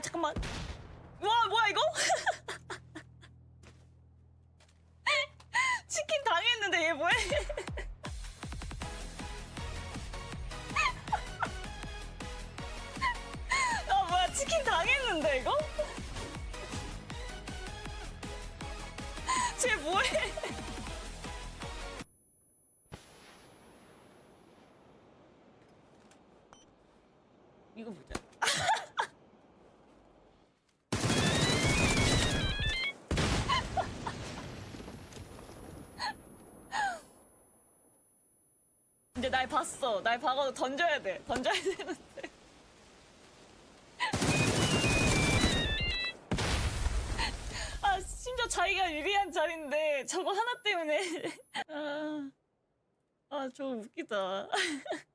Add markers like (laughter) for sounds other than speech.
야 잠깐만. 와 뭐야 이거? (laughs) 치킨 당했는데 얘 뭐해? (laughs) 아 뭐야 치킨 당했는데 이거? (laughs) 쟤 뭐해? 이거 보자 이제 날 봤어. 날 봐서 던져야 돼. 던져야 되는데. (laughs) 아, 심지어 자기가 유리한 자리인데 저거 하나 때문에. (laughs) 아, 아, 저 웃기다. (laughs)